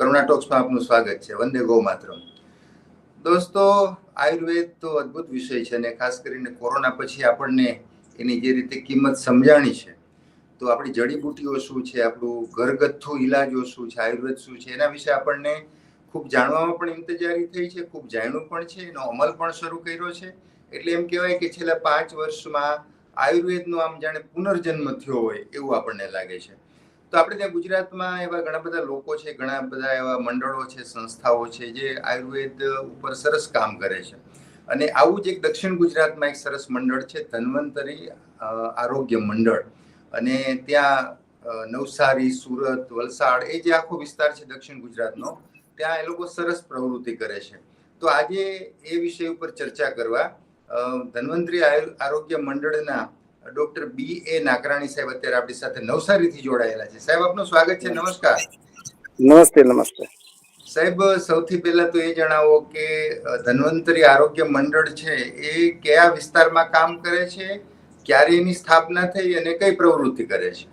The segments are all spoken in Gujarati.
કરુણા ટોક્સમાં આપનું સ્વાગત છે. વંદે ગૌ માત્ર દોસ્તો, આયુર્વેદ તો અદ્ભુત વિષય છે અને ખાસ કરીને કોરોના પછી આપણને એની જે રીતે કિંમત સમજાણી છે, તો આપણી જડીબુટીઓ શું છે, આપણું ઘરગથ્થુ ઇલાજો શું છે, આયુર્વેદ શું છે, એના વિશે આપણને ખૂબ જાણવામાં પણ ઇંતજારી થઈ છે, ખૂબ જાણ્યું પણ છે, એનો અમલ પણ શરૂ કર્યો છે. એટલે એમ કહેવાય કે છેલ્લા પાંચ વર્ષમાં આયુર્વેદનો આમ જાણે પુનર્જન્મ થયો હોય એવું આપણને લાગે છે. તો આપણે ત્યાં ગુજરાતમાં એવા ઘણા બધા લોકો છે, ઘણા બધા એવા મંડળો છે, સંસ્થાઓ છે, જે આયુર્વેદ ઉપર સરસ કામ કરે છે. અને આવું જ એક દક્ષિણ ગુજરાતમાં એક સરસ મંડળ છે, ધન્વંતરી આરોગ્ય મંડળ. અને ત્યાં નવસારી, સુરત, વલસાડ એ જે આખો વિસ્તાર છે દક્ષિણ ગુજરાતનો, ત્યાં એ લોકો સરસ પ્રવૃત્તિ કરે છે. તો આજે એ વિષય ઉપર ચર્ચા કરવા ધન્વંતરી આરોગ્ય મંડળના ડોક્ટર બી એ નાકરાણી સાહેબ અત્યારે આપણી સાથે નવસારીથી જોડાયેલા છે. સાહેબ આપનું સ્વાગત છે. નમસ્કાર. નમસ્તે નમસ્તે. સાહેબ સૌથી પહેલા તો એ જણાવો કે ધન્વંતરી આરોગ્ય મંડળ છે એ કયા વિસ્તારમાં કામ કરે છે ક્યારે એની સ્થાપના થઈ અને કઈ પ્રવૃત્તિ કરે છે?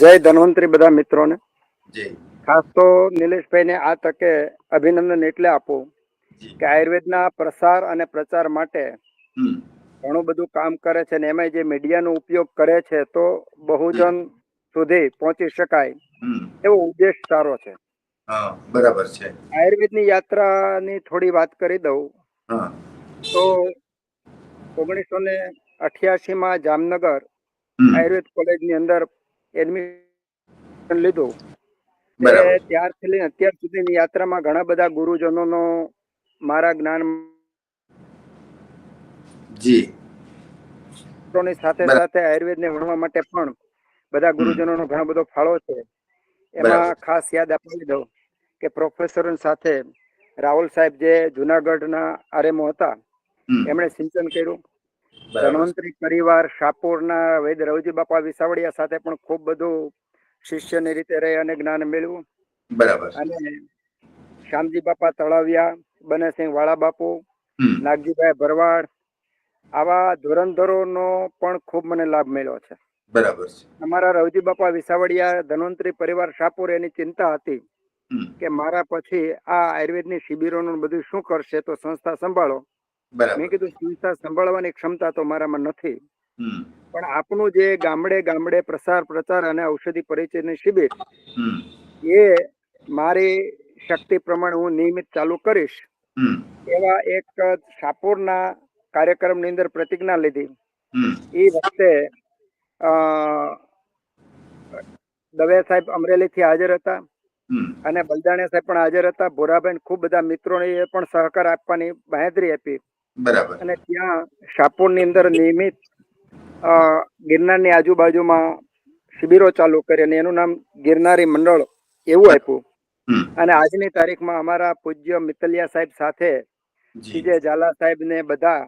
જય ધન્વંતરી બધા મિત્રોને. જય ખાસ તો નિલેશભાઈને આ તકે અભિનંદન એટલે આપું કે આયુર્વેદના પ્રસાર અને પ્રચાર માટે ઘણું બધું કામ કરે છે ને એમાં જે મીડિયાનો ઉપયોગ કરે છે તો બહુજન સુધી પહોંચી શકાય. એવો ઉદ્દેશ સારો છે. બરાબર છે. આયુર્વેદની યાત્રાની થોડી વાત કરી દઉં. તો ઓગણીસો ને અઠ્યાસીમાં જામનગર હમ. આયુર્વેદ કોલેજની અંદર એડમિશન લીધું. ત્યારથી લઈને અત્યાર સુધીની યાત્રામાં ઘણા બધા ગુરુજનોનો મારા જ્ઞાન જી. ની સાથે સાથે આયુર્વેદ ને વણવા માટે પણ બધા ગુરુજનોનો ઘણો બધો ફાળો છે. એમાં ખાસ યાદ અપાવી દઉં કે પ્રોફેસર સાથે રાહુલ સાહેબ જે જુનાગઢના આરએમઓ હતા એમણે સિંચન કર્યું. ધન્વંતરી પરિવાર શાહપુરના વૈદ રવજી બાપા વિસાવડિયા સાથે પણ ખૂબ બધું શિષ્યની રીતે રહી અને જ્ઞાન મેળવ્યું. બરાબર. અને શ્યામજી બાપા તળાવિયા બનેસિંહ વાળા બાપુ નાગજીભાઈ ભરવાડ આવા ધુરંધરોનો પણ ખૂબ મને લાભ મળ્યો છે. બરાબર છે. અમારા રવજી બાપા વિસાવડિયા ધન્વંતરી પરિવાર શાપુર એની ચિંતા હતી કે મારા પછી આ આયુર્વેદની શિબિરોનું બધું શું કરશે તો સંસ્થા સંભાળો. મેં કીધું સંસ્થા સંભાળવાની ક્ષમતા તો મારામાં નથી. પણ આપનું જે ગામડે ગામડે પ્રસાર પ્રચાર અને ઔષધિ પરિચયની શિબિર એ મારી શક્તિ પ્રમાણે હું નિયમિત ચાલુ કરીશ. એવા એક શાપુરના કાર્યક્રમની અંદર પ્રતિજ્ઞા લીધી. એ વખતે દવે સાહેબ અમરેલીથી હાજર હતા. અને બલદાણિયા સાહેબ પણ હાજર હતા. ભોરાબેન ખૂબ બધા મિત્રોને પણ સહકાર આપવાની બાહેધરી આપી. બરાબર. અને ત્યાં શાપુરની અંદર નિયમિત અ, ગિરનારની આજુબાજુમાં શિબિરો ચાલુ કરી અને એનું નામ ગિરનારી મંડળ એવું આપ્યું. અને આજની તારીખમાં અમારા પૂજ્ય મિતલિયા સાહેબ સાથે સીજે ઝાલા સાહેબ ને બધા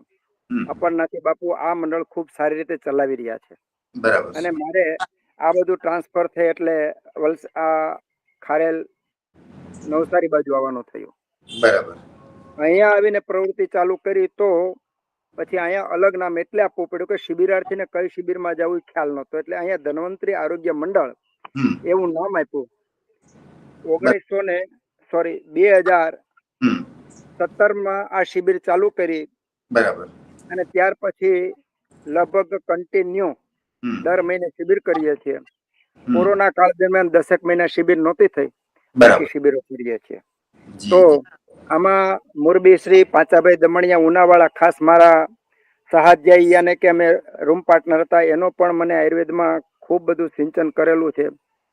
અપરનાથી બાપુ આ મંડળ ખૂબ સારી રીતે ચલાવી રહ્યા છે. બરાબર. અને મારે આ બધું ટ્રાન્સફર થઈ એટલે આ ખારેલ નવસારી બાજુ આવવાનું થયું. બરાબર. અહીંયા આવીને પ્રવૃત્તિ ચાલુ કરી તો પછી અહીંયા અલગ નામ એટલે આપવું પડ્યું કે શિબિરાર્થીને કઈ શિબિરમાં જવું ખ્યાલ નહોતો. એટલે અહીંયા ધન્વંતરી આરોગ્ય મંડળ એવું નામ આપ્યું. ઓગણીસો ને સોરી બે હજાર સત્તરમાં આ શિબિર ચાલુ કરી. બરાબર. અને ત્યાર પછી લગભગ કન્ટિન્યુ દર મહિને શિબિર કરીએ છીએ. કોરોના કાળ દરમિયાન દસેક મહિના શિબિર નહોતી થઈ. બાકી શિબિરો કરીએ છીએ. તો આમાં મોરબી શ્રી પાંચાભાઈ દમણિયા ઉનાવાળા ખાસ મારા સહાધ્યાયીયાને કે અમે રૂમ પાર્ટનર હતા એનો પણ મને આયુર્વેદમાં ખૂબ બધું સિંચન કરેલું છે.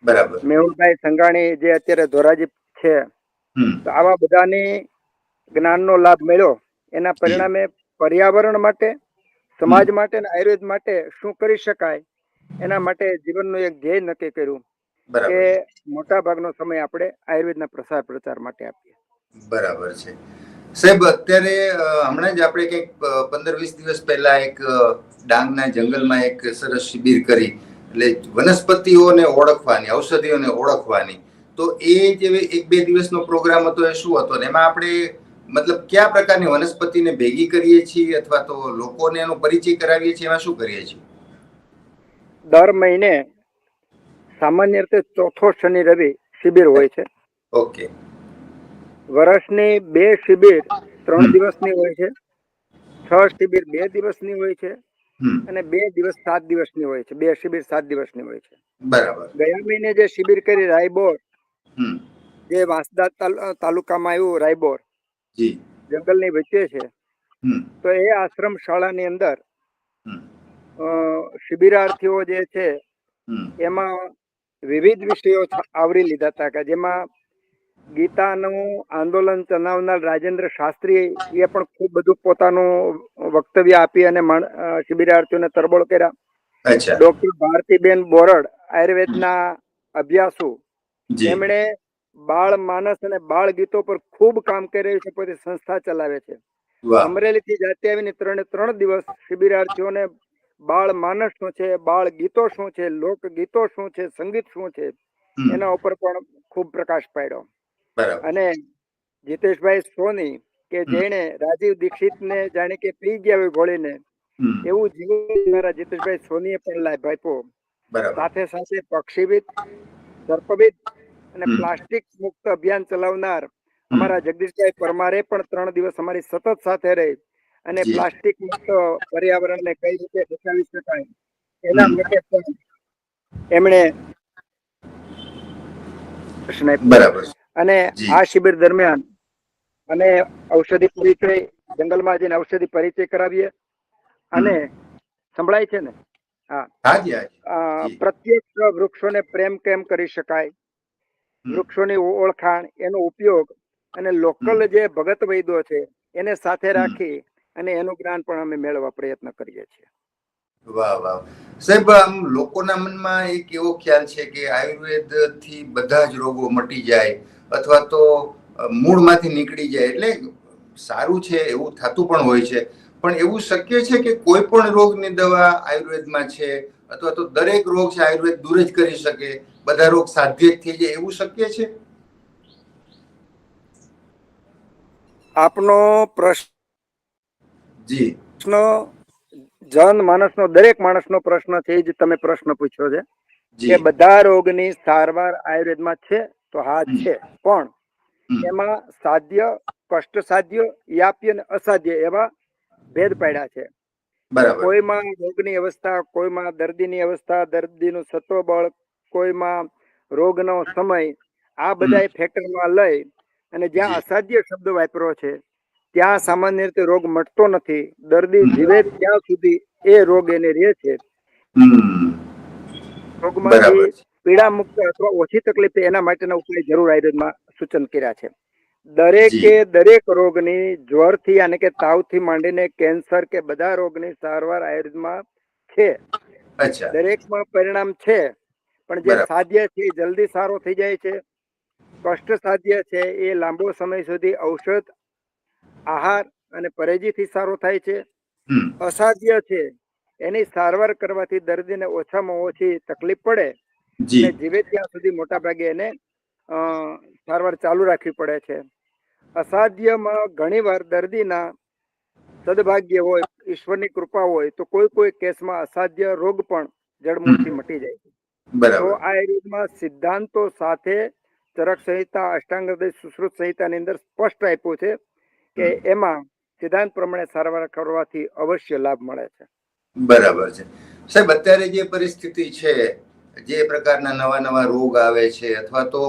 બરાબર. મેહુલભાઈ સંઘાણી જે અત્યારે ધોરાજી છે તો આવા બધાની જ્ઞાનનો લાભ મળ્યો. એના પરિણામે પર્યાવરણ માટે સમાજ માટે અને આયુર્વેદ માટે શું કરી શકાય એના માટે જીવનનું એક ધ્યેય નક્કી કર્યું કે મોટા ભાગનો સમય આપણે આયુર્વેદના પ્રસાર પ્રચાર માટે આપીએ. બરાબર છે. સાહેબ અત્યારે હમણાં જ આપણે કંઈક પંદર વીસ દિવસ પહેલા એક ડાંગના જંગલમાં એક સરસ શિબિર કરી એટલે વનસ્પતિઓને ઓળખવાની ઔષધિઓને ઓળખવાની. તો એ જે એક બે દિવસનો પ્રોગ્રામ હતો એ શું હતો? ને એમાં આપણે મતલબ કયા પ્રકારની વનસ્પતિને ભેગી કરીએ છીએ અથવા તો લોકોને એનો પરિચય કરાવીએ છીએ? એમાં શું કરીએ છીએ? દર મહિને સામાન્ય રીતે ચોથો શનિ રવિ શિબિર હોય છે. ઓકે. વર્ષની બે શિબિર ત્રણ. દિવસની હોય છે. છ શિબિર બે દિવસની હોય છે અને બે દિવસ સાત દિવસની હોય છે. બે શિબિર સાત દિવસની હોય છે. બરાબર. ગયા મહિને જે શિબિર કરી રાયબોર જે વાંસદા તાલ- તાલુકામાં આવ્યું રાયબોર જંગલની વચ્ચે છે. તો એ આશ્રમ શાળાની અંદર શિબિરાર્થીઓ જે છે એમાં વિવિધ વિષયો આવરી લીધા હતા કે જેમાં ગીતાનું આંદોલન ચલાવનાર રાજેન્દ્ર શાસ્ત્રી એ પણ ખૂબ બધું પોતાનું વક્તવ્ય આપી અને શિબિરાર્થીઓને તરબોળ કર્યા. ડોક્ટર ભારતીબેન બોરડ આયુર્વેદના અભ્યાસુ. જેમણે એમણે બાળ માનસ અને બાળ ગીતો પર ખૂબ કામ કરી રહી છે પોતે સંસ્થા ચલાવે છે. અમરેલી થી જાતે આવીને ત્રણે ત્રણ દિવસ શિબિરાર્થીઓને બાળ માનસ શું છે બાળ ગીતો શું છે લોક ગીતો શું છે સંગીત શું છે એના ઉપર પણ ખૂબ પ્રકાશ પાડ્યો. અને જીતેશભાઈ સોની કે. જેણે રાજીવ દીક્ષિત ને જાણે કે પી ગયા હોય ગોળીને એવું જીવન મારા જીતેશભાઈ સોનીએ પણ લાભ આપ્યો. સાથે સાથે પક્ષીવિદ સર્પવિદ અને. પ્લાસ્ટિક મુક્ત અભિયાન ચલાવનાર અમારા જગદીશભાઈ પરમારે પણ ત્રણ દિવસ અમારી સતત સાથે રહી અને પ્લાસ્ટિક મુક્ત પર્યાવરણને કઈ રીતે બચાવી શકાય એના માટે પણ એમણે બરાબર. અને આ શિબિર દરમિયાન અને ઔષધિ પરિચય જંગલમાં જઈને ઔષધિ પરિચય કરાવીએ. અને સંભળાય છે ને? હા. પ્રત્યક્ષ પ્રત્યેક વૃક્ષોને પ્રેમ કેમ કરી શકાય? વૃક્ષોની ઓળખાણ એનો ઉપયોગ અને લોકલ જે ભગત વૈદો છે એને સાથે રાખી અને એનું જ્ઞાન પણ અમે મેળવવા પ્રયત્ન કરીએ છીએ. વાહ વાહ. સાહેબ આમ લોકોના મનમાં એક એવો ખ્યાલ છે કે આયુર્વેદથી બધા જ રોગો મટી જાય અથવા તો મૂળમાંથી નીકળી જાય એટલે સારું છે એવું થતું પણ હોય છે. પણ એવું શક્ય છે કે કોઈ પણ રોગની દવા આયુર્વેદમાં છે અથવા તો દરેક રોગ છે આયુર્વેદ દૂર જ કરી શકે બધા રોગ સાધ્ય જ થઈ જાય એવું શક્ય છે? આપનો પ્રશ્ન જી. જન માણસનો દરેક માણસનો પ્રશ્ન છે જ તમે પ્રશ્ન પૂછ્યો છે. કે બધા રોગની સારવાર આયુર્વેદમાં છે તો હા છે પણ એમાં સાધ્ય કષ્ટ સાધ્ય યાપ્ય અને અસાધ્ય એવા ભેદ પાડ્યા છે. કોઈમાં રોગની અવસ્થા કોઈમાં દર્દીની અવસ્થા દર્દીનું સત્વબળ કોઈમાં રોગનો સમય આ બધા ફેક્ટરમાં લઈ અને જ્યાં અસાધ્ય શબ્દ વાપરો છે ત્યાં સામાન્ય રીતે રોગ મટતો નથી. દર્દી જીવે ત્યાં સુધી એ રોગ એને રહે છે. રોગમાં રોગમાંથી પીડા મુક્ત અથવા ઓછી તકલીફ એના માટેના ઉપાય જરૂર આયુર્વેદમાં સૂચન કર્યા છે. દરેકે દરેક રોગની જ્વરથી અને કે તાવથી માંડીને કેન્સર કે બધા રોગની સારવાર આયુર્વેદમાં છે. દરેકમાં પરિણામ છે. પણ જે સાધ્ય છે જલ્દી સારો થઈ જાય છે. કષ્ટ સાધ્ય છે એ લાંબો સમય સુધી ઔષધ આહાર અને પરેજીથી સારો થાય છે. અસાધ્ય છે. એની સારવાર કરવાથી દર્દીને ઓછામાં ઓછી તકલીફ પડે. અને જીવે ત્યાં સુધી મોટા ભાગે એને સારવાર ચાલુ રાખવી પડે છે. અસાધ્યમાં ઘણીવાર દર્દીના સદભાગ્ય હોય ઈશ્વરની કૃપા હોય તો કોઈ કોઈ કેસમાં અસાધ્ય રોગ પણ જડમૂળથી મટી જાય છે. તો આયુર્વેદમાં સિદ્ધાંતો સાથે ચરક સંહિતા અષ્ટાંગ હૃદય સુશ્રુત સંહિતાની અંદર સ્પષ્ટ આપ્યું છે કે એમાં સિદ્ધાંત પ્રમાણે સારવાર કરવાથી અવશ્ય લાભ મળે છે. બરાબર છે. સાહેબ અત્યારે જે પરિસ્થિતિ છે જે પ્રકારના નવા નવા રોગ આવે છે અથવા તો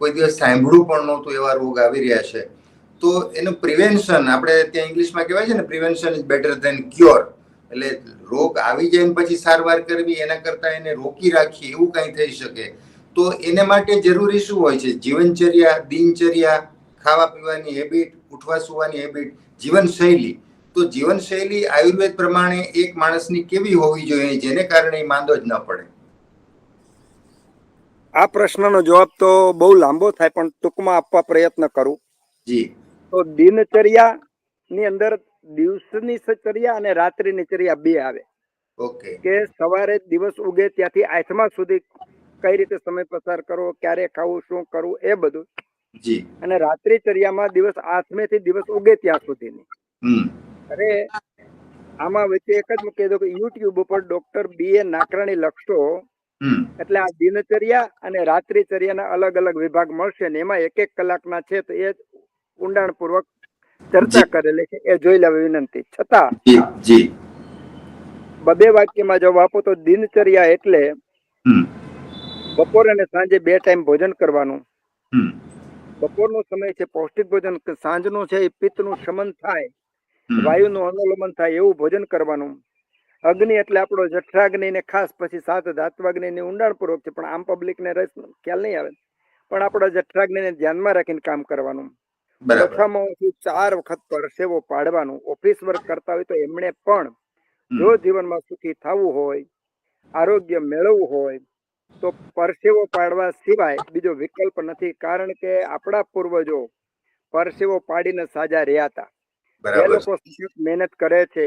કોઈ દિવસ સાંભળ્યું પણ નહોતું એવા રોગ આવી રહ્યા છે તો એનું પ્રિવેન્શન આપણે ત્યાં ઇંગ્લિશમાં કહેવાય છે ને prevention is better than cure એટલે રોગ આવી જાય ને પછી સારવાર કરવી એના કરતાં એને રોકી રાખીએ એવું કંઈ થઈ શકે. તો એને માટે જરૂરી શું હોય છે? જીવનચર્યા દિનચર્યા ખાવા પીવાની હેબિટ ઉઠવા સુવાની હેબિટ જીવનશૈલી. તો જીવનશૈલી આયુર્વેદ પ્રમાણે એક માણસની કેવી હોવી જોઈએ જેને કારણે માંદો જ ન પડે? આ પ્રશ્નનો જવાબ તો બહુ લાંબો થાય પણ ટૂંકમાં આપવા પ્રયત્ન કરું. જી. તો દિનચર્યા ની અંદર દિવસની ચર્યા અને રાત્રિની ચર્યા બે આવે. ઓકે. કે સવારે દિવસ ઉગે ત્યાંથી આઠમા સુધી કઈ રીતે સમય પસાર કરવો ક્યારે ખાવું શું કરવું એ બધું. જી. અને રાત્રિ ચર્યામાં દિવસ આઠમે થી દિવસ ઉગે ત્યાં સુધીની. અરે આમાં વચ્ચે એક જ મૂકી દો કે યુટ્યુબ ઉપર ડોક્ટર બી એ નાકરાણી લખશો એટલે આ દિનચર્યા અને રાત્રિચર્યાના અલગ અલગ વિભાગ મળશે ને એમાં એક એક કલાકના છે તો એ ઊંડાણપૂર્વક ચર્ચા કરેલી છે. એ જોઈ લેવી વિનંતી. છતાં બબે વાક્યમાં જવાબ આપો તો દિનચર્યા એટલે બપોર અને સાંજે બે ટાઈમ ભોજન કરવાનું. બપોરનો સમય છે પૌષ્ટિક ભોજન. સાંજનું છે એ પિત્તનું શમન થાય. વાયુનું અનુલોમન થાય એવું ભોજન કરવાનું. અગ્નિ એટલે આપણો જઠરાગ્નિ ને ખાસ પછી સાત ધાત્વાગ્નિ ની ઊંડાણપૂર્વક છે પણ આમ પબ્લિક ને રસ ખ્યાલ નહીં આવે. પણ આપણા જઠરાગ્નિ ને ધ્યાનમાં રાખીને કામ કરવાનું. ઓછામાં ઓછું ચાર વખત પરસેવો પાડવાનું ઓફિસ વર્ક કરતા હોય તો એમણે પણ જો જીવનમાં સુખી થવું હોય આરોગ્ય મેળવવું હોય તો પરસેવો પાડવા સિવાય બીજો વિકલ્પ નથી. કારણ કે આપણા પૂર્વજો પરસેવો પાડીને સાજા રહ્યા હતા. એ લોકો મહેનત કરે છે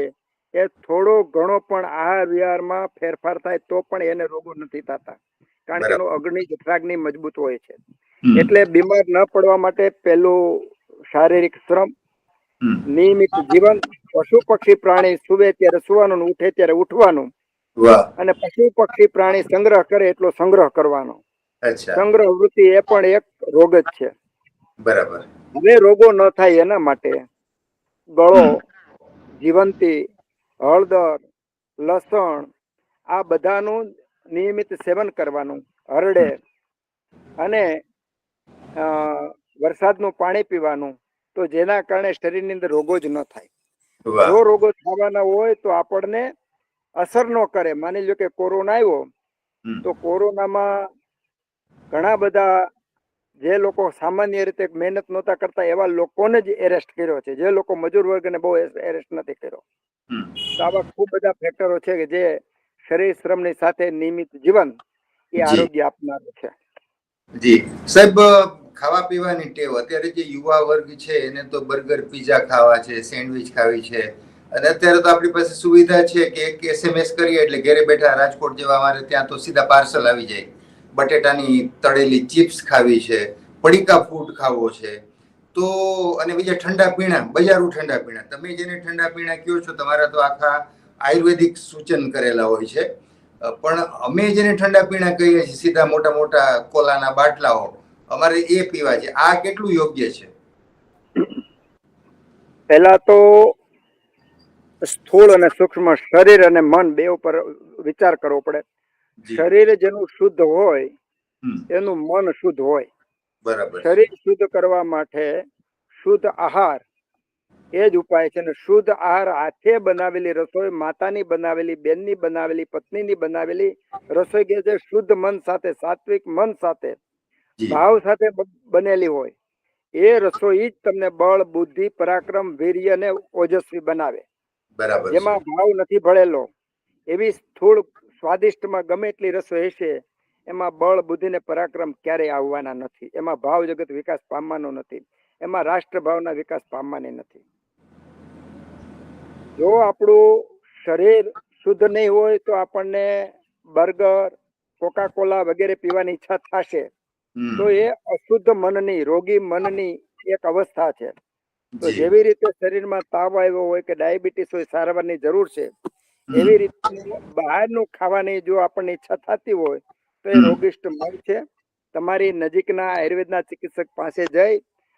એ થોડો ઘણો પણ આહાર વિહારમાં ફેરફાર થાય તો પણ એને રોગો નથી થતા. કારણ કે એનો અગ્નિ જઠરાગ્નિ મજબૂત હોય છે. એટલે બીમાર ન પડવા માટે પેલું શારીરિક શ્રમ નિયમિત જીવન પશુ પક્ષી પ્રાણી સુવે ત્યારે સુવાનું ઉઠે ત્યારે ઉઠવાનું. અને પશુ પક્ષી પ્રાણી સંગ્રહ કરે એટલો સંગ્રહ કરવાનો. સંગ્રહ વૃત્તિ એ પણ એક રોગ જ છે. બરાબર. હવે રોગો ન થાય એના માટે ગળો જીવંતી હળદર લસણ આ બધાનું નિયમિત સેવન કરવાનું હરડે અને અ, વરસાદનું પાણી પીવાનું તો જેના કારણે શરીરની અંદર રોગો જ ન થાય. જો રોગો થવાના હોય તો આપણને અસર ન કરે. માની લો કે કોરોના આવ્યો તો કોરોનામાં ઘણા બધા જે લોકો સામાન્ય રીતે મહેનત નહોતા કરતા એવા લોકોને જ એરેસ્ટ કર્યો છે. જે લોકો મજૂર વર્ગને બહુ એરેસ્ટ નથી કર્યો. તો આવા ખૂબ બધા ફેક્ટરો છે કે જે શરીર શ્રમની સાથે નિયમિત જીવન એ આરોગ્ય આપનારું છે. જી. સાહેબ ખાવા પીવાની ટેવ. અત્યારે જે યુવા વર્ગ છે, એને તો બર્ગર, પીઝા ખાવા છે, સેન્ડવિચ ખાવી છે. અને અત્યારે તો આપણી પાસે સુવિધા છે કે એક એસએમએસ કરીએ એટલે ઘરે બેઠા રાજકોટ જેવા અમારે ત્યાં તો સીધા પાર્સલ આવી જાય. બટેટાની તળેલી ચિપ્સ ખાવી છે, પડીકા ફૂડ ખાવો છે. તો, અને બીજા ઠંડા પીણા, બજારું ઠંડા પીણા. તમે જેને ઠંડા પીણા કહો છો, તમારા તો આખા આયુર્વેદિક સૂચન કરેલા હોય છે. પણ અમે જેને ઠંડા પીણા કહીએ છીએ, સીધા મોટા મોટા કોલાના બાટલાઓ અમારે એ પીવા છે. આ કેટલું યોગ્ય છે? પહેલા તો સ્થૂળ અને સૂક્ષ્મ શરીર અને મન બે ઉપર વિચાર કરવો પડે. શરીર જેનું શુદ્ધ હોય એનું મન શુદ્ધ હોય. બરાબર. શરીર શુદ્ધ કરવા માટે શુદ્ધ આહાર એ જ ઉપાય છે. અને શુદ્ધ આહાર હાથે બનાવેલી રસોઈ માતાની બનાવેલી બેનની બનાવેલી પત્નીની બનાવેલી રસોઈ કે જે શુદ્ધ મન સાથે સાત્વિક મન સાથે ભાવ સાથે બનેલી હોય. એ રસોઈ જ તમને બળ બુદ્ધિ પરાક્રમ વીર્ય અને ઓજસ્વી બનાવે. બરાબર જેમાં ભાવ નથી ભળેલો એવી સ્થૂળ સ્વાદિષ્ટમાં ગમે એટલી રસોઈ હશે એમાં બળ બુદ્ધિ ને પરાક્રમ ક્યારેય આવવાના નથી. એમાં ભાવ જગત વિકાસ પામવાનો નથી. એમાં રાષ્ટ્ર ભાવના વિકાસ પામવાની નથી. જો આપણું શરીર શુદ્ધ નહીં હોય તો આપણને બર્ગર કોકા કોલા વગેરે પીવાની ઈચ્છા થશે. તો એ અશુદ્ધ મનની રોગી મનની એક અવસ્થા છે. તો જેવી રીતે શરીરમાં તાવ આવ્યો હોય કે ડાયાબિટીસ હોય સારવારની જરૂર છે એવી રીતે બહારનું ખાવાની જો આપણને ઈચ્છા થતી હોય તો એ રોગિષ્ટ મન છે. તમારી નજીકના આયુર્વેદના ચિકિત્સક પાસે જઈ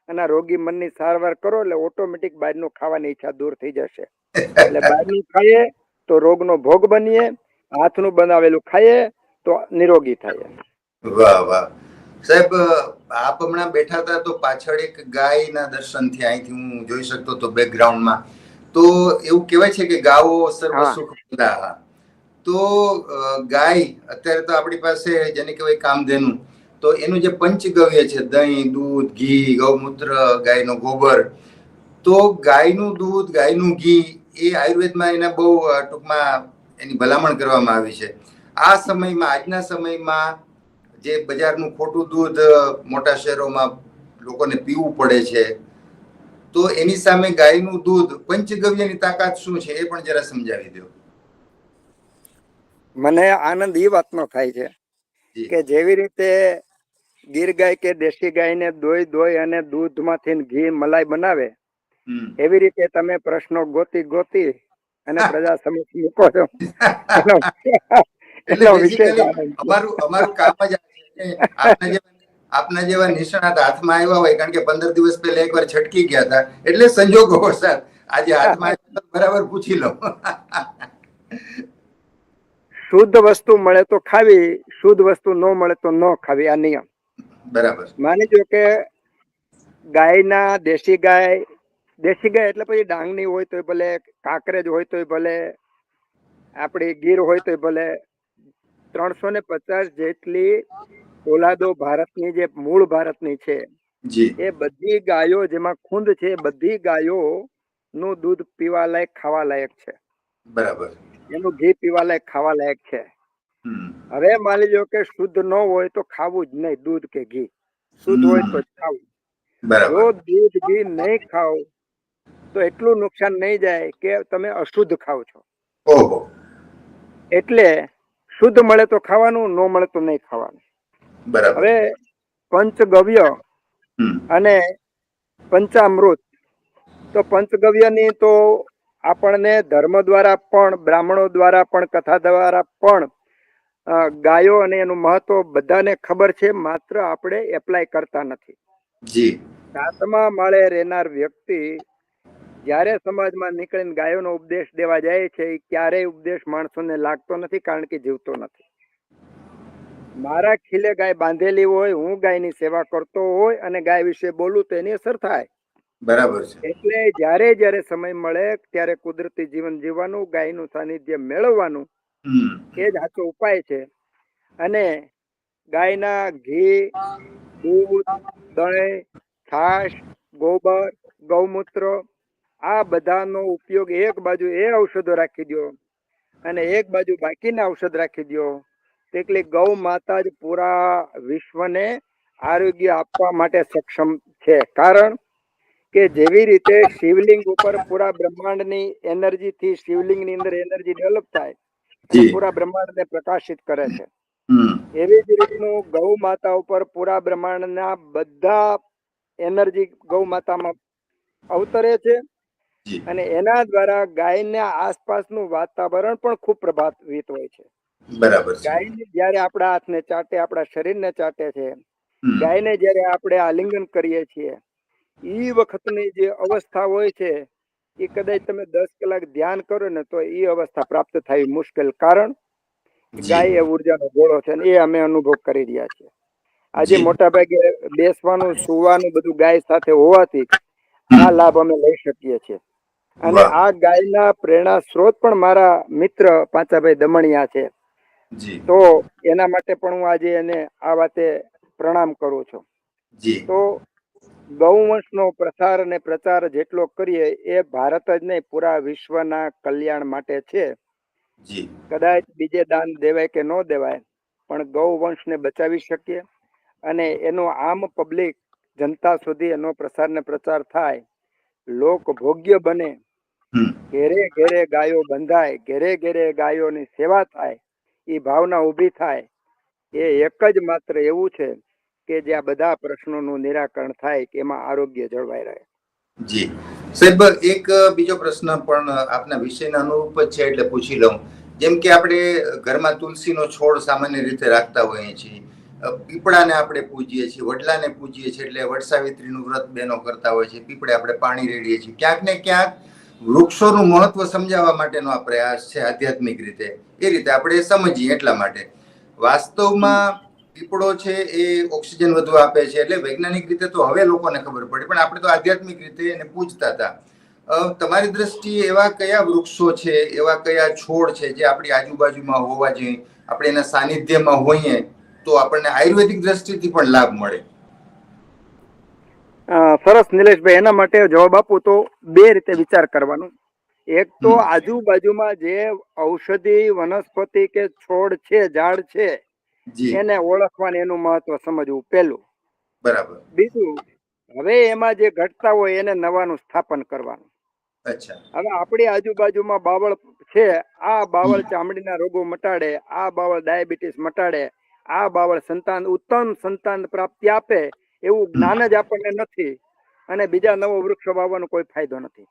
અને રોગી મનની સારવાર કરો એટલે ઓટોમેટિક બહારનું ખાવાની ઈચ્છા દૂર થઈ જશે. એટલે બહારનું ખાઈએ તો રોગનો ભોગ બનીએ હાથનું બનાવેલું ખાઈએ તો નિરોગી થાય. વાહ વાહ. સાહેબ આપ હમણાં બેઠા હતા તો પાછળ એક ગાયના દર્શન થયા. અહીંથી હું જોઈ શકતો હતો બેકગ્રાઉન્ડમાં તો એવું કહેવાય છે કે ગાવો સર્વ હા. સુખ તો ગાય અત્યારે તો આપણી પાસે જેને કહેવાય કામધેનુ. તો એનું જે પંચગવ્ય છે દહીં દૂધ ઘી ગૌમૂત્ર ગાયનો ગોબર. તો ગાયનું દૂધ ગાયનું ઘી એ આયુર્વેદમાં એના બહુ ટૂંકમાં એની ભલામણ કરવામાં આવી છે. આ સમયમાં આજના સમયમાં જે બજારનું ખોટું દૂધ મોટા શહેરોમાં લોકોને પીવું પડે છે તો એની સામે ગાયનું દૂધ પંચગવ્યની તાકાત શું છે એ પણ જરા સમજાવી દો. મને આનંદ એ વાતનો થાય છે કે જેવી રીતે ગીર ગાય કે દેશી ગાયને દોઈ દોઈ અને દૂધમાંથી ઘી મલાઈ બનાવે એવી રીતે તમે પ્રશ્નો ગોતી ગોતી અને પ્રજા સમક્ષ મૂકો છો. અમારું અમારું કામ જ આપના જેવા આપના જેવા નિષ્ણાત હાથમાં આવ્યા હોય કારણ કે પંદર દિવસ પહેલા એકવાર છટકી ગયા હતા. એટલે સંજોગો વરસાદ. આજે હાથમાં બરાબર પૂછી લો શુદ્ધ વસ્તુ મળે તો ખાવી શુદ્ધ વસ્તુ ન મળે તો ન ખાવી આ નિયમ. બરાબર. માની જો કે ગાયના દેશી ગાય દેશી ગાય એટલે પછી ડાંગની હોય તોય ભલે કાંકરેજ હોય તોય ભલે આપણી ગીર હોય તોય ભલે ત્રણસો ને પચાસ જેટલી ઓલાદો ભારતની જે મૂળ ભારતની છે એ બધી ગાયો જેમાં ખૂંદ છે બધી ગાયો નું દૂધ પીવા લાયક ખાવા લાયક છે. બરાબર. એનું ઘી પીવા લાયક ખાવા લાયક છે હવે માની લો કે શુદ્ધ ન હોય તો ખાવું જ નહીં દૂધ કે ઘી. શુદ્ધ હોય તો ખાવું. જો દૂધ ઘી નહીં ખાવ તો એટલું નુકસાન નહીં જાય કે તમે અશુદ્ધ ખાવ છો. એટલે શુદ્ધ મળે તો ખાવાનું ન મળે તો નહીં ખાવાનું. હવે પંચગવ્ય અને પંચામૃત. તો પંચગવ્યની તો આપણને ધર્મ દ્વારા પણ બ્રાહ્મણો દ્વારા પણ કથા દ્વારા પણ ગાયો અને એનું મહત્વ બધાને ખબર છે માત્ર આપણે એપ્લાય કરતા નથી. જી. સાતમા માળે રહેનાર વ્યક્તિ જ્યારે સમાજમાં નીકળીને ગાયોનો ઉપદેશ દેવા જાય છે એ ક્યારેય ઉપદેશ માણસોને લાગતો નથી કારણ કે જીવતો નથી. મારા ખીલે ગાય બાંધેલી હોય હું ગાયની સેવા કરતો હોય અને ગાય વિશે બોલું તો એની અસર થાય. બરાબર છે. એટલે જ્યારે જ્યારે સમય મળે ત્યારે કુદરતી જીવન જીવવાનું ગાયનું સાનિધ્ય મેળવવાનું એ જ સાચો ઉપાય છે. અને ગાયના ઘી દૂધ દહીં છાશ ગોબર ગૌમૂત્ર આ બધાનો ઉપયોગ એક બાજુ એ ઔષધો રાખી દો અને એક બાજુ બાકીના ઔષધ રાખી દો એટલે ગૌ માતા જ પૂરા વિશ્વને આરોગ્ય આપવા માટે સક્ષમ છે. કારણ કે જેવી રીતે શિવલિંગ ઉપર પૂરા બ્રહ્માંડની એનર્જી થી શિવલિંગની અંદર એનર્જી ડેવલપ થાય પૂરા બ્રહ્માંડને પ્રકાશિત કરે છે. એવી જ રીતનું ગૌ માતા ઉપર પૂરા બ્રહ્માંડના બધા એનર્જી ગૌ માતામાં અવતરે છે અને એના દ્વારા ગાયના આસપાસનું વાતાવરણ પણ ખૂબ પ્રભાવિત હોય છે. બરાબર ગાયને જ્યારે આપણા હાથને ચાટે આપણા શરીરને ચાટે છે ગાયને જ્યારે આપણે આલિંગન કરીએ છીએ એ વખતની જે અવસ્થા હોય છે એ કદાચ તમે દસ કલાક ધ્યાન કરો ને તો એ અવસ્થા પ્રાપ્ત થવી મુશ્કેલ કારણ ગાય એ ઉર્જાનો ગોળો છે એ અમે અનુભવ કરી રહ્યા છીએ. આજે મોટા ભાગે બેસવાનું સુવાનું બધું ગાય સાથે હોવાથી આ લાભ અમે લઈ શકીએ છીએ. અને આ ગાયના પ્રેરણા સ્ત્રોત પણ મારા મિત્ર પાંચાભાઈ દમણિયા છે. તો એના માટે પણ હું આજે એને આ વાતે પ્રણામ કરું છું. તો ગૌવંશનો પ્રસાર અને પ્રચાર જેટલો કરીએ એ ભારત જ નહીં પૂરા વિશ્વના કલ્યાણ માટે છે. કદાચ બીજે દાન દેવાય કે ન દેવાય પણ ગૌવંશને બચાવી શકીએ અને એનો આમ પબ્લિક જનતા સુધી એનો પ્રસાર ને પ્રચાર થાય. લોક ભોગ્ય બને. ઘેરે ઘેરે ગાયો બંધાય ઘેરે ઘેરે ગાયોની સેવા થાય. એ ભાવના ઊભી થાય. એ એક જ માત્ર એવું છે કે જે આ બધા પ્રશ્નોનું નિરાકરણ થાય કે એમાં આરોગ્ય જળવાઈ રહે. જી. સાહેબ, એક બીજો પ્રશ્ન પણ આપના વિષયના અનુરૂપ જ છે એટલે પૂછી લઉં. જેમ કે આપણે ઘરમાં તુલસીનો છોડ સામાન્ય રીતે રાખતા હોઈએ છીએ. પીપળાને આપણે પૂજીએ છીએ, વડલાને પૂજીએ છીએ એટલે વડસાવિત્રીનું વ્રત બહેનો કરતા હોય છે, પીપળે આપણે પાણી રેડીએ છીએ. ક્યાંક ને ક્યાંક વૃક્ષોનું મહત્વ સમજાવવા માટેનો આ પ્રયાસ છે આધ્યાત્મિક રીતે. એ રીતે આપણે સમજીએ એટલા માટે. વાસ્તવમાં પીપળો છે એ ઓક્સિજન વધુ આપે છે એટલે વૈજ્ઞાનિક રીતે તો હવે લોકોને ખબર પડી, પણ આપણે તો આધ્યાત્મિક રીતે એને પૂછતા હતા. તમારી દ્રષ્ટિએ એવા કયા વૃક્ષો છે, એવા કયા છોડ છે જે આપણી આજુબાજુમાં હોવા જોઈએ, આપણે એના સાનિધ્યમાં હોઈએ, તો આપણને આયુર્વેદિક દ્રષ્ટિથી પણ લાભ મળે? સરસ નિલેશભાઈ, એના માટે જવાબ આપું તો બે રીતે વિચાર કરવાનો. એક તો. આજુબાજુમાં જે ઔષધિ વનસ્પતિ કે છોડ છે ઝાડ છે એને ઓળખવાનું એનું મહત્વ સમજવું પેલું. બરાબર. બીજું હવે એમાં જે ઘટતા હોય એને નવાનું સ્થાપન કરવાનું. અચ્છા. હવે આપણી આજુબાજુમાં બાવળ છે આ બાવળ ચામડીના રોગો મટાડે આ બાવળ ડાયાબિટીસ મટાડે આ બાવળ સંતાન ઉત્તમ સંતાન પ્રાપ્તિ આપે એવું જ્ઞાન જ આપણને નથી અને બીજા નવો વૃક્ષો વાવવાનો કોઈ ફાયદો નથી.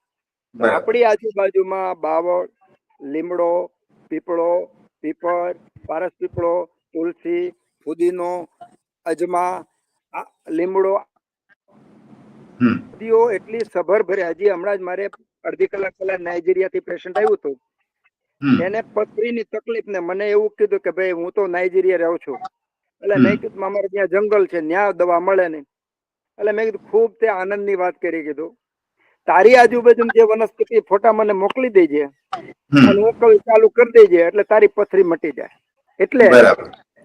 આપણી આજુબાજુમાં બાવળ લીમડો પીપળો પીપર પારસ પીપળો તુલસી ફુદીનો અજમા લીમડો નદીઓ એટલી સભર ભરે. હજી હમણાં જ મારે અડધી કલાક પહેલા નાઇજીરિયા થી પેશન્ટ આવ્યું હતું. એને પથરીની તકલીફ ને મને એવું કીધું કે ભાઈ હું તો નાઇજીરિયા રહું છું. એટલે. મેં કીધું અમારે ત્યાં જંગલ છે ત્યાં દવા મળે નહીં. એટલે મેં કીધું ખૂબ તે આનંદની વાત કરી કીધું. તારી આજુબાજુ જે વનસ્પતિ ફોટા મને મોકલી દેજે. અને હું કવિ ચાલુ કરી દેજે એટલે તારી પથરી મટી જાય. એટલે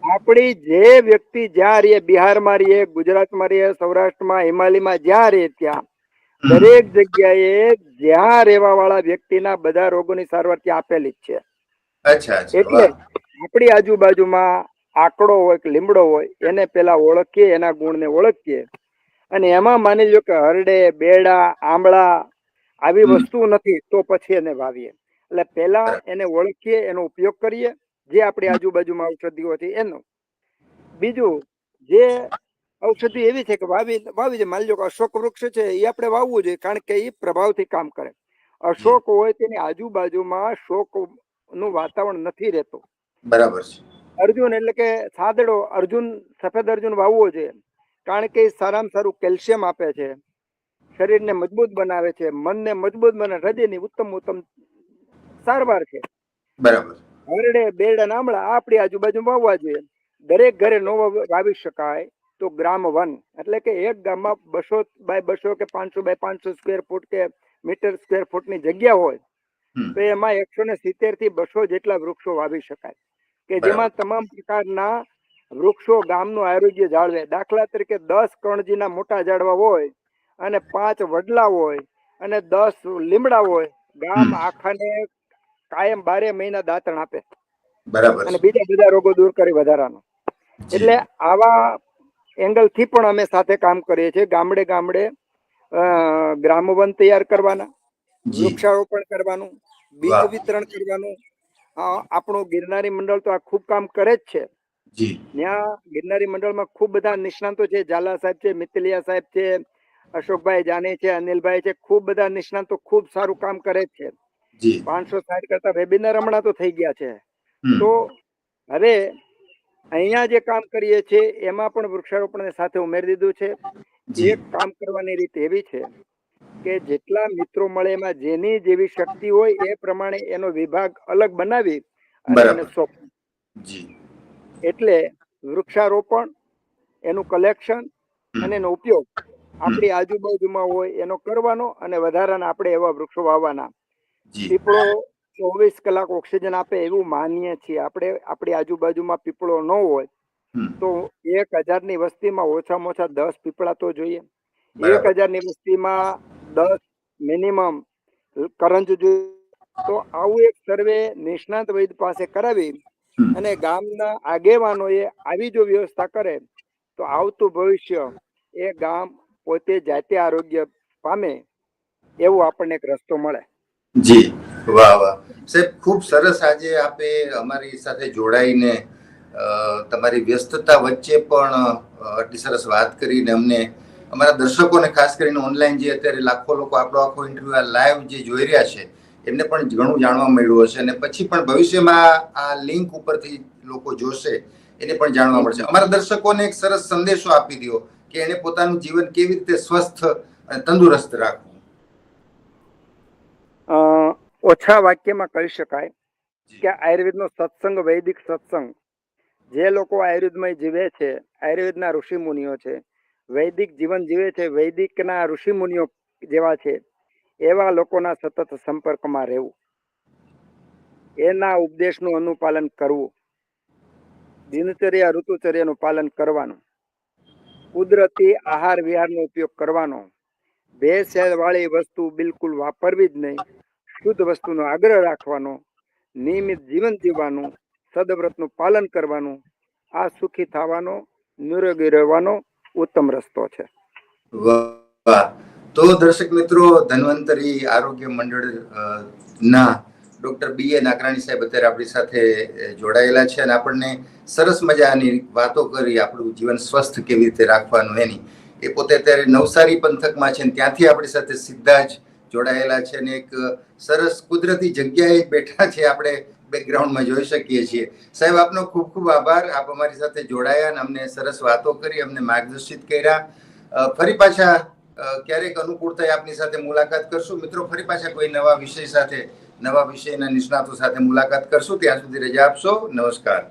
આપણી જે વ્યક્તિ જ્યાં રહીએ બિહારમાં રહીએ ગુજરાતમાં રહીએ સૌરાષ્ટ્રમાં હિમાલયમાં જ્યાં રહીએ ત્યાં દરેક જગ્યાએ જ્યાં રહેવા વાળા વ્યક્તિના બધા રોગોની સારવાર ત્યાં આપેલી જ છે. એટલે. આપણી આજુબાજુમાં આંકડો હોય કે લીમડો હોય એને પેલા ઓળખીએ એના ગુણને ઓળખીએ. અને એમાં માની લો કે હરડે બેડા આંબળા આવી વસ્તુ નથી તો પછી એને વાવીએ. એટલે પેલા એને ઓળખીએ એનો ઉપયોગ કરીએ જે આપણી આજુબાજુમાં ઔષધિઓ હતી એનો. બીજું જે ઔષધિ એવી છે કે વાવી વાવી છે માની લો કે અશોક વૃક્ષ છે એ આપણે વાવવું જોઈએ કારણ કે એ પ્રભાવથી કામ કરે. અશોક હોય તેની આજુબાજુમાં શોકનું વાતાવરણ નથી રહેતું. બરાબર છે. અર્જુન એટલે કે સાદડો અર્જુન સફેદ અર્જુન વાવવો જોઈએ. કારણ કે એ સારામાં સારું કેલ્શિયમ આપે છે. શરીરને મજબૂત બનાવે છે. મનને મજબૂત બનાવે હૃદયની ઉત્તમ ઉત્તમ સારવાર છે. બરાબર. હરડે બેરડા નામળા આપણી આજુબાજુ વાવવા જોઈએ. દરેક ઘરે નો વાવ- વાવી શકાય તો ગ્રામ વન એટલે કે એક ગામમાં બસો બાય બસો કે પાંચસો બાય પાંચસો સ્ક્વેર ફૂટ કે મીટર સ્ક્વેર ફૂટની જગ્યા હોય તો એમાં એકસો ને સિત્તેરથી બસો જેટલા વૃક્ષો વાવી શકાય. કે જેમાં તમામ પ્રકારના વૃક્ષો ગામનું આરોગ્ય જાળવે. દાખલા તરીકે દસ કણજીના મોટા ઝાડવા હોય અને પાંચ વડલા હોય અને દસ લીમડા હોય ગામ આખાને કાયમ બારે મહિના દાંતણ આપે. બરાબર. અને બીજા બધા રોગો દૂર કરી વધારાનો. એટલે આવા એંગલથી પણ અમે સાથે કામ કરીએ છીએ. ગામડે ગામડે ગ્રામવન તૈયાર કરવાના વૃક્ષારોપણ કરવાનું બીજ વિતરણ કરવાનું. આપણું ગિરનારી મંડળ તો આ ખૂબ કામ કરે જ છે. ત્યાં ગિરનારી મંડળમાં ખૂબ બધા નિષ્ણાંતો છે. ઝાલા સાહેબ છે મિતલિયા સાહેબ છે અશોકભાઈ જાને છે અનિલભાઈ છે ખૂબ બધા નિષ્ણાંતો ખૂબ સારું કામ કરે છે. જી. પાંચસો સાઠ કરતા વેબિનાર હમણાં તો થઈ ગયા છે. તો હવે અહીંયા જે કામ કરીએ છીએ એમાં પણ વૃક્ષારોપણને સાથે ઉમેરી દીધું છે. જે. કામ કરવાની રીત એવી છે કે જેટલા મિત્રો મળે એમાં જેની જેવી શક્તિ હોય એ પ્રમાણે એનો વિભાગ અલગ બનાવી અને બરાબર. સોંપ. જી. એટલે વૃક્ષારોપણ એનું કલેક્શન અને એનો ઉપયોગ આપણી આજુબાજુમાં હોય એનો કરવાનો અને વધારાના આપણે એવા વૃક્ષો વાવવાના. પીપળો ચોવીસ કલાક ઓક્સિજન આપે એવું માનીએ છીએ. આપણે આપણી આજુબાજુમાં પીપળો ન હોય તો એક હજારની વસ્તીમાં ઓછામાં ઓછા દસ પીપળા તો જોઈએ. એક. હજારની વસ્તીમાં દસ મિનિમમ કરંજ જોઈએ. તો આવું એક સર્વે નિષ્ણાત વૈદ પાસે કરાવી. અને ગામના આગેવાનોએ આવી જો વ્યવસ્થા કરે તો આવતું ભવિષ્ય એ ગામ પોતે જાતે આરોગ્ય પામે એવો આપણને એક રસ્તો મળે. જી. વાહ વાહ. સાહેબ ખૂબ સરસ આજે આપે અમારી સાથે જોડાઈને તમારી વ્યસ્તતા વચ્ચે પણ આટલી સરસ વાત કરીને અમને અમારા દર્શકોને ખાસ કરીને ઓનલાઈન જે અત્યારે લાખો લોકો આપણો આખો ઇન્ટરવ્યુ લાઈવ જે જોઈ રહ્યા છે એમને પણ ઘણું જાણવા મળ્યું હશે અને પછી પણ ભવિષ્યમાં આ લિંક ઉપરથી લોકો જોશે એને પણ જાણવા મળશે. અમારા દર્શકોને એક સરસ સંદેશો આપી દો કે એને પોતાનું જીવન કેવી રીતે સ્વસ્થ અને તંદુરસ્ત રાખવું. ઓછા વાક્યમાં કહી શકાય કે આયુર્વેદનો સત્સંગ વૈદિક સત્સંગ. જે લોકો આયુર્વેદમાં જીવે છે આયુર્વેદના ઋષિ મુનિઓ છે વૈદિક જીવન જીવે છે વૈદિકના ઋષિ મુનિઓ જેવા છે એવા લોકોના સતત સંપર્કમાં રહેવું. એના ઉપદેશનું અનુપાલન કરવું. દિનચર્યા, ઋતુચર્યાનું પાલન કરવાનું. કુદરતી આહાર વિહારનો ઉપયોગ કરવાનો. ભેળસેળ વસ્તુ બિલકુલ વાપરવી જ નહીં. શુદ્ધ વસ્તુનો આગ્રહ રાખવાનો. નિયમિત જીવન જીવવાનું. સદવ્રતનું પાલન કરવાનું. આ સુખી થવાનો, નિરોગી રહેવાનો ઉત્તમ રસ્તો છે. વાહ. તો દર્શક મિત્રો, ધન્વંતરી આરોગ્ય મંડળ ના ડોક્ટર બી એ નાકરાણી સાહેબ અત્યારે આપણી સાથે જોડાયેલા છે અને આપણને સરસ મજાની વાતો કરી, આપણું જીવન સ્વસ્થ કેવી રીતે રાખવાનું એની. એ પોતે અત્યારે નવસારી પંથકમાં છે અને ત્યાંથી આપણી સાથે સીધા જ જોડાયેલા છે અને એક સરસ કુદરતી જગ્યાએ બેઠા છે આપણે બેકગ્રાઉન્ડમાં જોઈ શકીએ છીએ. સાહેબ, આપનો ખૂબ ખૂબ આભાર. આપ અમારી સાથે જોડાયા અને અમને સરસ વાતો કરી, અમને માર્ગદર્શિત કર્યા. ફરી પાછા ક્યારેક અનુકૂળ થાય આપની સાથે મુલાકાત કરશું. મિત્રો, ફરી પાછા કોઈ નવા વિષય સાથે, નવા વિષયના નિષ્ણાતો સાથે મુલાકાત કરશું. ત્યાં સુધી રજા આપશો. નમસ્કાર.